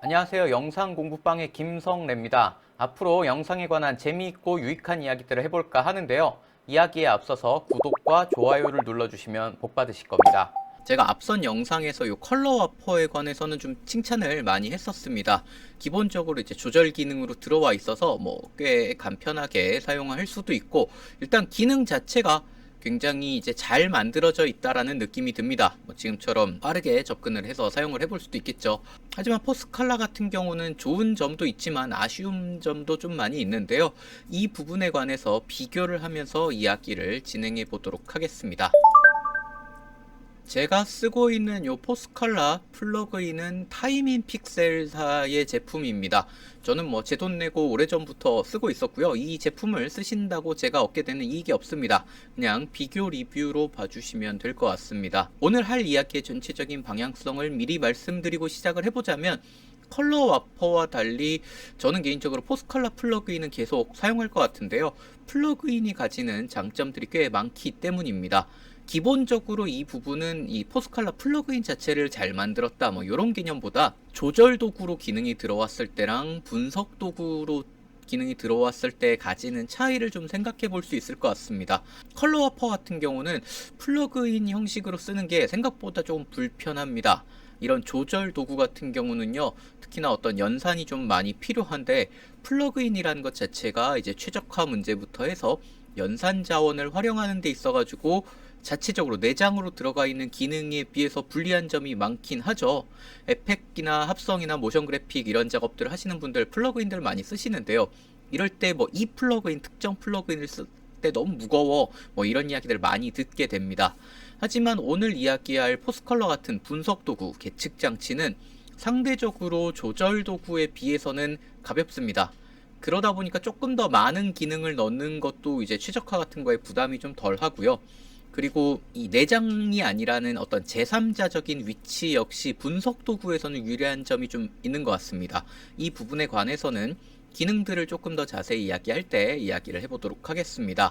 안녕하세요. 영상 공부방의 김성래입니다. 앞으로 영상에 관한 재미있고 유익한 이야기들을 해볼까 하는데요. 이야기에 앞서서 구독과 좋아요를 눌러주시면 복 받으실 겁니다. 제가 앞선 영상에서 이 컬러 와퍼에 관해서는 좀 칭찬을 많이 했었습니다. 기본적으로 이제 조절 기능으로 들어와 있어서 뭐 꽤 간편하게 사용할 수도 있고 일단 기능 자체가 굉장히 이제 잘 만들어져 있다라는 느낌이 듭니다. 뭐 지금처럼 빠르게 접근을 해서 사용을 해볼 수도 있겠죠. 하지만 포스칼라 같은 경우는 좋은 점도 있지만 아쉬운 점도 좀 많이 있는데요. 이 부분에 관해서 비교를 하면서 이야기를 진행해 보도록 하겠습니다. 제가 쓰고 있는 요 포스칼라 플러그인은 타이밍 픽셀사의 제품입니다. 저는 뭐 제 돈 내고 오래전부터 쓰고 있었고요. 이 제품을 쓰신다고 제가 얻게 되는 이익이 없습니다. 그냥 비교 리뷰로 봐주시면 될 것 같습니다. 오늘 할 이야기의 전체적인 방향성을 미리 말씀드리고 시작을 해보자면 컬러 와퍼와 달리 저는 개인적으로 포스칼라 플러그인은 계속 사용할 것 같은데요. 플러그인이 가지는 장점들이 꽤 많기 때문입니다. 기본적으로 이 부분은 이 포스칼라 플러그인 자체를 잘 만들었다 뭐 이런 개념보다 조절 도구로 기능이 들어왔을 때랑 분석 도구로 기능이 들어왔을 때 가지는 차이를 좀 생각해 볼 수 있을 것 같습니다. 컬러 와퍼 같은 경우는 플러그인 형식으로 쓰는 게 생각보다 조금 불편합니다. 이런 조절 도구 같은 경우는요, 특히나 어떤 연산이 좀 많이 필요한데, 플러그인이라는 것 자체가 이제 최적화 문제부터 해서 연산 자원을 활용하는 데 있어가지고 자체적으로 내장으로 들어가 있는 기능에 비해서 불리한 점이 많긴 하죠. 에펙이나 합성이나 모션 그래픽 이런 작업들을 하시는 분들 플러그인들 많이 쓰시는데요. 이럴 때 뭐 이 플러그인 특정 플러그인을 쓸 때 너무 무거워 뭐 이런 이야기들을 많이 듣게 됩니다. 하지만 오늘 이야기할 포스컬러 같은 분석 도구, 계측 장치는 상대적으로 조절 도구에 비해서는 가볍습니다. 그러다 보니까 조금 더 많은 기능을 넣는 것도 이제 최적화 같은 거에 부담이 좀 덜 하고요. 그리고 이 내장이 아니라는 어떤 제3자적인 위치 역시 분석 도구에서는 유리한 점이 좀 있는 것 같습니다. 이 부분에 관해서는 기능들을 조금 더 자세히 이야기할 때 이야기를 해보도록 하겠습니다.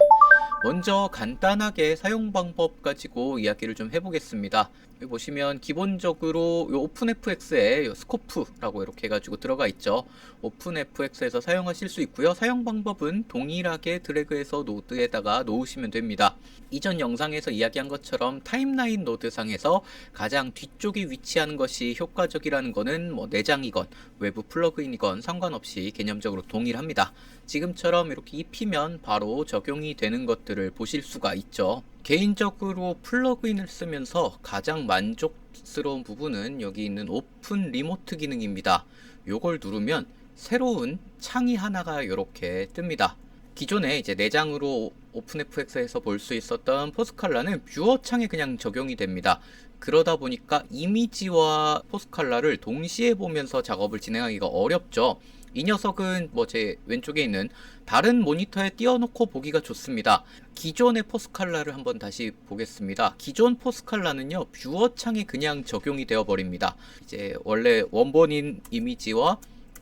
먼저 간단하게 사용 방법 가지고 이야기를 좀 해보겠습니다. 보시면 기본적으로 요 오픈FX에 요 스코프라고 이렇게 해가지고 들어가 있죠. 오픈FX에서 사용하실 수 있고요. 사용 방법은 동일하게 드래그해서 노드에다가 놓으시면 됩니다. 이전 영상에서 이야기한 것처럼 타임라인 노드상에서 가장 뒤쪽에 위치하는 것이 효과적이라는 것은 뭐 내장이건 외부 플러그인이건 상관없이 개념적으로 동일합니다. 지금처럼 이렇게 입히면 바로 적용이 되는 것들을 보실 수가 있죠. 개인적으로 플러그인을 쓰면서 가장 만족스러운 부분은 여기 있는 오픈 리모트 기능입니다. 요걸 누르면 새로운 창이 하나가 이렇게 뜹니다. 기존에 이제 내장으로 오픈FX에서 볼 수 있었던 포스칼라는 뷰어 창에 그냥 적용이 됩니다. 그러다 보니까 이미지와 포스칼라를 동시에 보면서 작업을 진행하기가 어렵죠. 이 녀석은 뭐 제 왼쪽에 있는 다른 모니터에 띄워놓고 보기가 좋습니다. 기존의 포스칼라를 한번 다시 보겠습니다. 기존 포스칼라는요, 뷰어 창에 그냥 적용이 되어 버립니다. 이제 원래 원본인 이미지와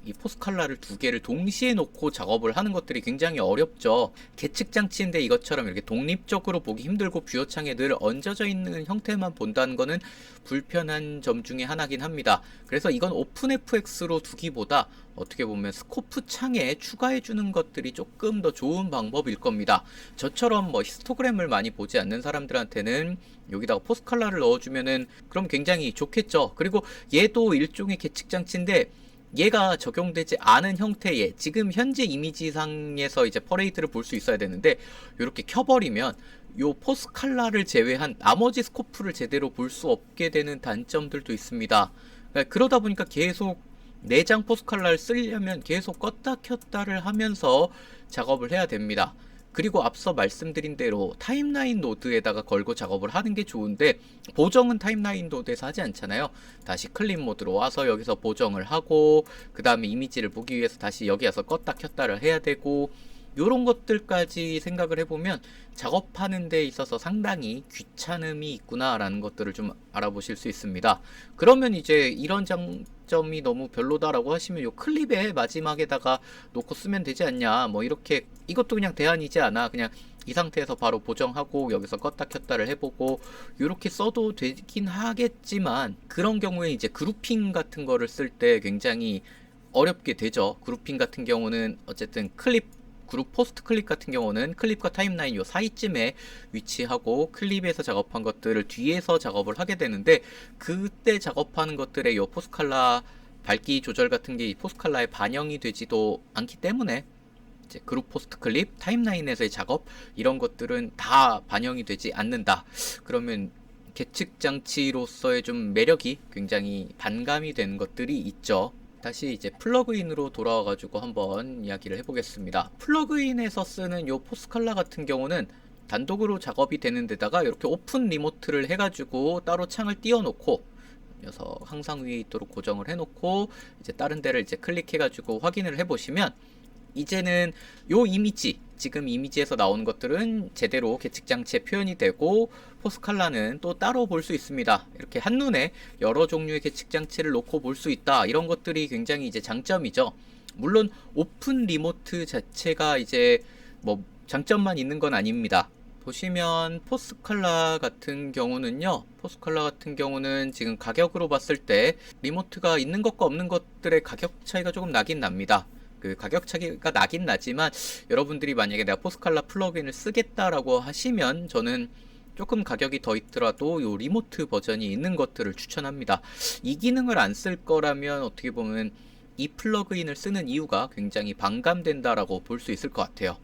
이 포스칼라를 두 개를 동시에 놓고 작업을 하는 것들이 굉장히 어렵죠. 계측 장치인데 이것처럼 이렇게 독립적으로 보기 힘들고 뷰어창에 늘 얹어져 있는 형태만 본다는 것은 불편한 점 중에 하나긴 합니다. 그래서 이건 오픈FX로 두기보다 어떻게 보면 스코프 창에 추가해 주는 것들이 조금 더 좋은 방법일 겁니다. 저처럼 뭐 히스토그램을 많이 보지 않는 사람들한테는 여기다가 포스칼라를 넣어주면은 그럼 굉장히 좋겠죠. 그리고 얘도 일종의 계측 장치인데 얘가 적용되지 않은 형태의 지금 현재 이미지상에서 이제 퍼레이드를 볼 수 있어야 되는데 이렇게 켜버리면 요 포스칼라를 제외한 나머지 스코프를 제대로 볼 수 없게 되는 단점들도 있습니다. 그러니까 그러다 보니까 계속 내장 포스칼라를 쓰려면 계속 껐다 켰다를 하면서 작업을 해야 됩니다. 그리고 앞서 말씀드린 대로 타임라인 노드에다가 걸고 작업을 하는 게 좋은데 보정은 타임라인 노드에서 하지 않잖아요. 다시 클립 모드로 와서 여기서 보정을 하고 그 다음에 이미지를 보기 위해서 다시 여기 와서 껐다 켰다를 해야 되고 요런 것들까지 생각을 해보면 작업하는 데 있어서 상당히 귀찮음이 있구나라는 것들을 좀 알아보실 수 있습니다. 그러면 이제 이런 장점이 너무 별로다라고 하시면 요 클립의 마지막에다가 놓고 쓰면 되지 않냐 뭐 이렇게 이것도 그냥 대안이지 않아 그냥 이 상태에서 바로 보정하고 여기서 껐다 켰다를 해보고 이렇게 써도 되긴 하겠지만 그런 경우에 이제 그룹핑 같은 거를 쓸 때 굉장히 어렵게 되죠. 그룹핑 같은 경우는 어쨌든 클립 그룹 포스트 클립 같은 경우는 클립과 타임라인 요 사이쯤에 위치하고 클립에서 작업한 것들을 뒤에서 작업을 하게 되는데 그때 작업하는 것들의 요 포스칼라 밝기 조절 같은 게 이 포스칼라에 반영이 되지도 않기 때문에 이제 그룹 포스트 클립, 타임라인에서의 작업 이런 것들은 다 반영이 되지 않는다. 그러면 계측 장치로서의 좀 매력이 굉장히 반감이 되는 것들이 있죠. 다시 이제 플러그인으로 돌아와 가지고 한번 이야기를 해보겠습니다. 플러그인에서 쓰는 요 포스칼라 같은 경우는 단독으로 작업이 되는 데다가 이렇게 오픈 리모트를 해가지고 따로 창을 띄워놓고 녀석 항상 위에 있도록 고정을 해놓고 이제 다른 데를 이제 클릭해가지고 확인을 해보시면 이제는 요 이미지 지금 이미지에서 나오는 것들은 제대로 계측 장치에 표현이 되고 포스칼라는 또 따로 볼 수 있습니다. 이렇게 한눈에 여러 종류의 계측 장치를 놓고 볼 수 있다. 이런 것들이 굉장히 이제 장점이죠. 물론 오픈 리모트 자체가 이제 뭐 장점만 있는 건 아닙니다. 보시면 포스칼라 같은 경우는요. 포스칼라 같은 경우는 지금 가격으로 봤을 때 리모트가 있는 것과 없는 것들의 가격 차이가 조금 나긴 납니다. 그 가격 차이가 나긴 나지만 여러분들이 만약에 내가 포스칼라 플러그인을 쓰겠다라고 하시면 저는 조금 가격이 더 있더라도 요 리모트 버전이 있는 것들을 추천합니다. 이 기능을 안 쓸 거라면 어떻게 보면 이 플러그인을 쓰는 이유가 굉장히 반감된다라고 볼 수 있을 것 같아요.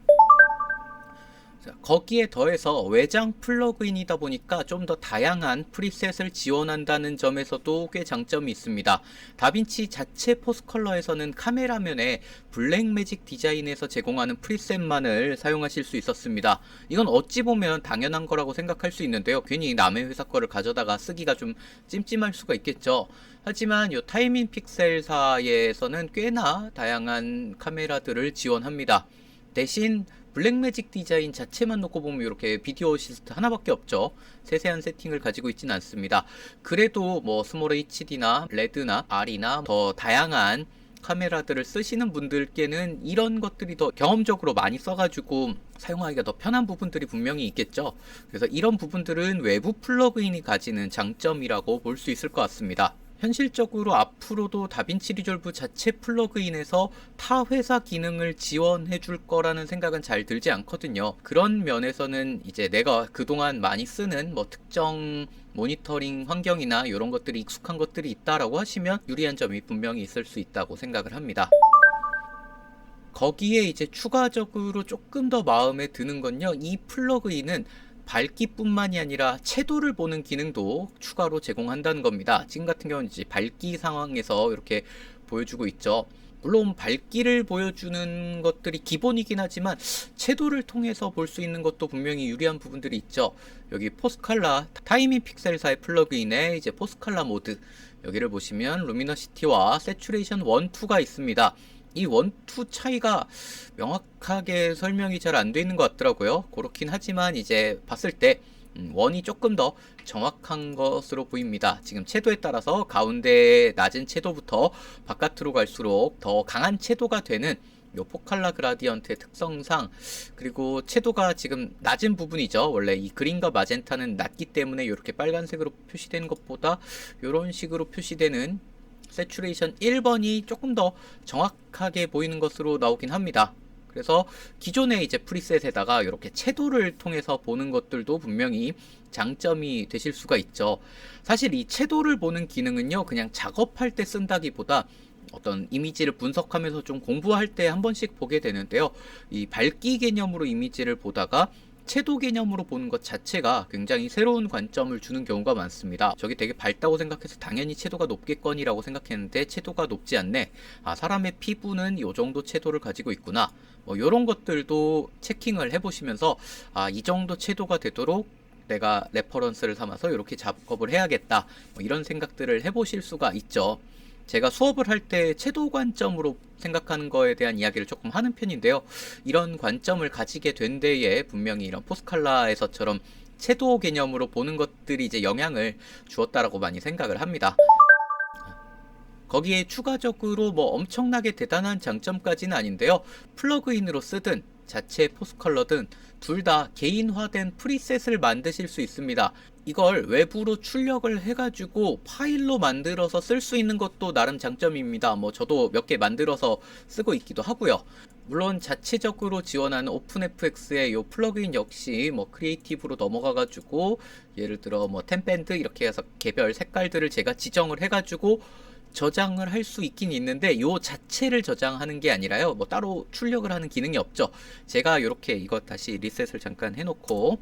자, 거기에 더해서 외장 플러그인이다 보니까 좀 더 다양한 프리셋을 지원한다는 점에서도 꽤 장점이 있습니다. 다빈치 자체 포스컬러에서는 카메라면에 블랙매직 디자인에서 제공하는 프리셋만을 사용하실 수 있었습니다. 이건 어찌 보면 당연한 거라고 생각할 수 있는데요. 괜히 남의 회사 거를 가져다가 쓰기가 좀 찜찜할 수가 있겠죠. 하지만 요 타이밍 픽셀사에서는 꽤나 다양한 카메라들을 지원합니다. 대신 블랙매직 디자인 자체만 놓고 보면 이렇게 비디오 어시스트 하나밖에 없죠. 세세한 세팅을 가지고 있지는 않습니다. 그래도 뭐 스몰 HD나 레드나 R이나 더 다양한 카메라들을 쓰시는 분들께는 이런 것들이 더 경험적으로 많이 써가지고 사용하기가 더 편한 부분들이 분명히 있겠죠. 그래서 이런 부분들은 외부 플러그인이 가지는 장점이라고 볼 수 있을 것 같습니다. 현실적으로 앞으로도 다빈치 리졸브 자체 플러그인에서 타 회사 기능을 지원해 줄 거라는 생각은 잘 들지 않거든요. 그런 면에서는 이제 내가 그동안 많이 쓰는 뭐 특정 모니터링 환경이나 이런 것들이 익숙한 것들이 있다라고 하시면 유리한 점이 분명히 있을 수 있다고 생각을 합니다. 거기에 이제 추가적으로 조금 더 마음에 드는 건요. 이 플러그인은 밝기뿐만이 아니라 채도를 보는 기능도 추가로 제공한다는 겁니다. 지금 같은 경우는 이제 밝기 상황에서 이렇게 보여주고 있죠. 물론 밝기를 보여주는 것들이 기본이긴 하지만 채도를 통해서 볼 수 있는 것도 분명히 유리한 부분들이 있죠. 여기 포스칼라 타이밍 픽셀사의 플러그인에 이제 포스칼라 모드 여기를 보시면 루미너시티와 세츄레이션 1, 2가 있습니다. 이 원투 차이가 명확하게 설명이 잘 안 돼 있는 것 같더라고요. 그렇긴 하지만 이제 봤을 때 음, 원이 조금 더 정확한 것으로 보입니다. 지금 채도에 따라서 가운데 낮은 채도부터 바깥으로 갈수록 더 강한 채도가 되는 요 포칼라 그라디언트의 특성상 그리고 채도가 지금 낮은 부분이죠. 원래 이 그린과 마젠타는 낮기 때문에 이렇게 빨간색으로 표시되는 것보다 이런 식으로 표시되는 세츄레이션 1번이 조금 더 정확하게 보이는 것으로 나오긴 합니다. 그래서 기존의 이제 프리셋에다가 이렇게 채도를 통해서 보는 것들도 분명히 장점이 되실 수가 있죠. 사실 이 채도를 보는 기능은요, 그냥 작업할 때 쓴다기보다 어떤 이미지를 분석하면서 좀 공부할 때 한 번씩 보게 되는데요. 이 밝기 개념으로 이미지를 보다가 채도 개념으로 보는 것 자체가 굉장히 새로운 관점을 주는 경우가 많습니다. 저게 되게 밝다고 생각해서 당연히 채도가 높겠거니라고 생각했는데 채도가 높지 않네. 아, 사람의 피부는 이 정도 채도를 가지고 있구나. 뭐 이런 것들도 체킹을 해보시면서 아, 이 정도 채도가 되도록 내가 레퍼런스를 삼아서 이렇게 작업을 해야겠다. 뭐 이런 생각들을 해보실 수가 있죠. 제가 수업을 할 때 채도 관점으로 생각하는 거에 대한 이야기를 조금 하는 편인데요. 이런 관점을 가지게 된 데에 분명히 이런 포스칼라에서처럼 채도 개념으로 보는 것들이 이제 영향을 주었다라고 많이 생각을 합니다. 거기에 추가적으로 뭐 엄청나게 대단한 장점까지는 아닌데요. 플러그인으로 쓰든 자체 포스컬러든 둘 다 개인화된 프리셋을 만드실 수 있습니다. 이걸 외부로 출력을 해가지고 파일로 만들어서 쓸 수 있는 것도 나름 장점입니다. 뭐 저도 몇 개 만들어서 쓰고 있기도 하고요. 물론 자체적으로 지원하는 오픈FX의 요 플러그인 역시 뭐 크리에이티브로 넘어가가지고 예를 들어 뭐 템밴드 이렇게 해서 개별 색깔들을 제가 지정을 해가지고 저장을 할 수 있긴 있는데 요 자체를 저장하는 게 아니라요 뭐 따로 출력을 하는 기능이 없죠 제가 이렇게 이거 다시 리셋을 잠깐 해놓고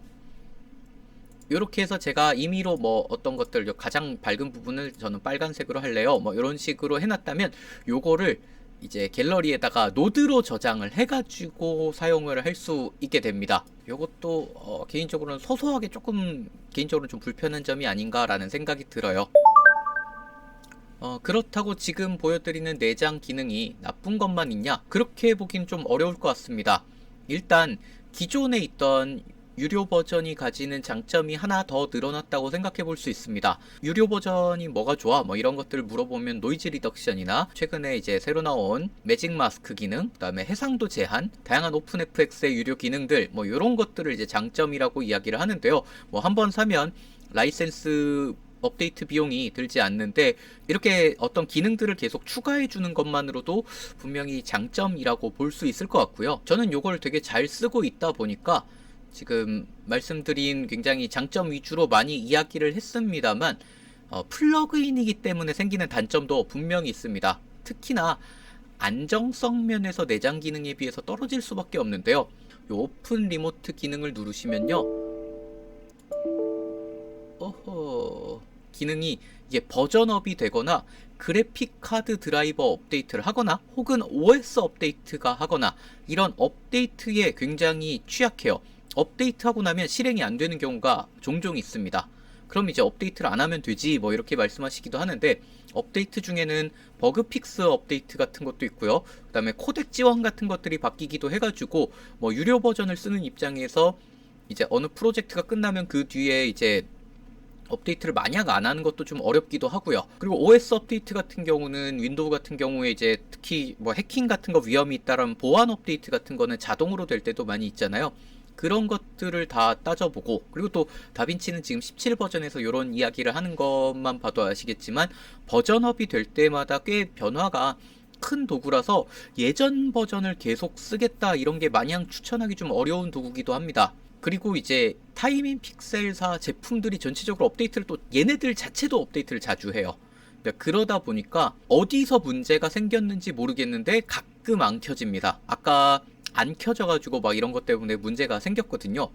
이렇게 해서 제가 임의로 뭐 어떤 것들 가장 밝은 부분을 저는 빨간색으로 할래요 뭐 이런 식으로 해놨다면 요거를 이제 갤러리에다가 노드로 저장을 해가지고 사용을 할 수 있게 됩니다. 이것도 어, 개인적으로는 소소하게 조금 개인적으로 좀 불편한 점이 아닌가라는 생각이 들어요. 어, 그렇다고 지금 보여드리는 내장 기능이 나쁜 것만 있냐? 그렇게 보긴 좀 어려울 것 같습니다. 일단 기존에 있던 유료 버전이 가지는 장점이 하나 더 늘어났다고 생각해 볼 수 있습니다. 유료 버전이 뭐가 좋아? 뭐 이런 것들을 물어보면 노이즈 리덕션이나 최근에 이제 새로 나온 매직 마스크 기능, 그다음에 해상도 제한, 다양한 오픈 FX의 유료 기능들 뭐 이런 것들을 이제 장점이라고 이야기를 하는데요. 뭐 한 번 사면 라이센스 업데이트 비용이 들지 않는데 이렇게 어떤 기능들을 계속 추가해 주는 것만으로도 분명히 장점이라고 볼 수 있을 것 같고요. 저는 이걸 되게 잘 쓰고 있다 보니까 지금 말씀드린 굉장히 장점 위주로 많이 이야기를 했습니다만 어, 플러그인이기 때문에 생기는 단점도 분명히 있습니다. 특히나 안정성 면에서 내장 기능에 비해서 떨어질 수밖에 없는데요. 요 오픈 리모트 기능을 누르시면요. 어허 기능이 이게 버전업이 되거나 그래픽 카드 드라이버 업데이트를 하거나 혹은 OS 업데이트가 하거나 이런 업데이트에 굉장히 취약해요. 업데이트하고 나면 실행이 안 되는 경우가 종종 있습니다. 그럼 이제 업데이트를 안 하면 되지 뭐 이렇게 말씀하시기도 하는데 업데이트 중에는 버그 픽스 업데이트 같은 것도 있고요. 그다음에 코덱 지원 같은 것들이 바뀌기도 해 가지고 뭐 유료 버전을 쓰는 입장에서 이제 어느 프로젝트가 끝나면 그 뒤에 이제 업데이트를 만약 안 하는 것도 좀 어렵기도 하고요. 그리고 OS 업데이트 같은 경우는 윈도우 같은 경우에 이제 특히 뭐 해킹 같은 거 위험이 있다라는 보안 업데이트 같은 거는 자동으로 될 때도 많이 있잖아요. 그런 것들을 다 따져보고 그리고 또 다빈치는 지금 17 버전에서 이런 이야기를 하는 것만 봐도 아시겠지만 버전업이 될 때마다 꽤 변화가 큰 도구라서 예전 버전을 계속 쓰겠다 이런 게 마냥 추천하기 좀 어려운 도구기도 합니다. 그리고 이제 타이밍 픽셀사 제품들이 전체적으로 업데이트를 또 얘네들 자체도 업데이트를 자주 해요. 그러니까 그러다 보니까 어디서 문제가 생겼는지 모르겠는데 가끔 안 켜집니다. 아까 안 켜져가지고 막 이런 것 때문에 문제가 생겼거든요.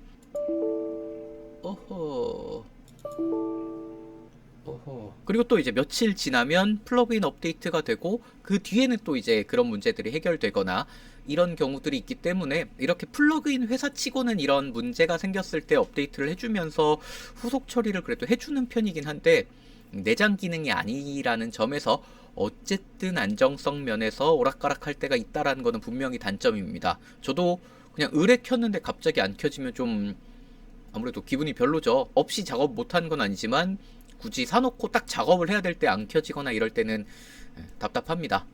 어허. 그리고 또 이제 며칠 지나면 플러그인 업데이트가 되고 그 뒤에는 또 이제 그런 문제들이 해결되거나 이런 경우들이 있기 때문에 이렇게 플러그인 회사 치고는 이런 문제가 생겼을 때 업데이트를 해주면서 후속 처리를 그래도 해주는 편이긴 한데 내장 기능이 아니라는 점에서 어쨌든 안정성 면에서 오락가락할 때가 있다라는 것은 분명히 단점입니다. 저도 그냥 의뢰 켰는데 갑자기 안 켜지면 좀 아무래도 기분이 별로죠. 없이 작업 못하는 건 아니지만 굳이 사놓고 딱 작업을 해야 될 때 안 켜지거나 이럴 때는 예, 답답합니다.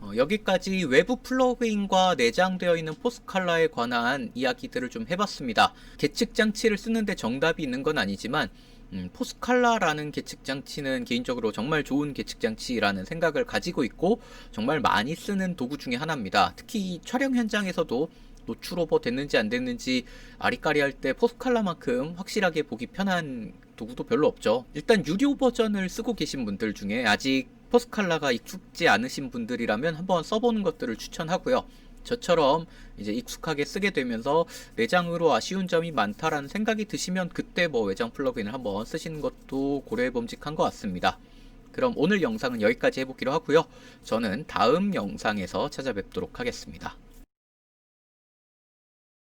어, 여기까지 외부 플러그인과 내장되어 있는 포스칼라에 관한 이야기들을 좀 해봤습니다. 계측 장치를 쓰는데 정답이 있는 건 아니지만 음, 포스칼라라는 계측 장치는 개인적으로 정말 좋은 계측 장치라는 생각을 가지고 있고 정말 많이 쓰는 도구 중에 하나입니다. 특히 촬영 현장에서도 노출 오버 됐는지 안 됐는지 아리까리 할 때 포스칼라만큼 확실하게 보기 편한 도구도 별로 없죠. 일단 유료 버전을 쓰고 계신 분들 중에 아직 포스칼라가 익숙지 않으신 분들이라면 한번 써보는 것들을 추천하고요. 저처럼 이제 익숙하게 쓰게 되면서 내장으로 아쉬운 점이 많다라는 생각이 드시면 그때 뭐 외장 플러그인을 한번 쓰시는 것도 고려해 봄직한 것 같습니다. 그럼 오늘 영상은 여기까지 해보기로 하고요. 저는 다음 영상에서 찾아뵙도록 하겠습니다.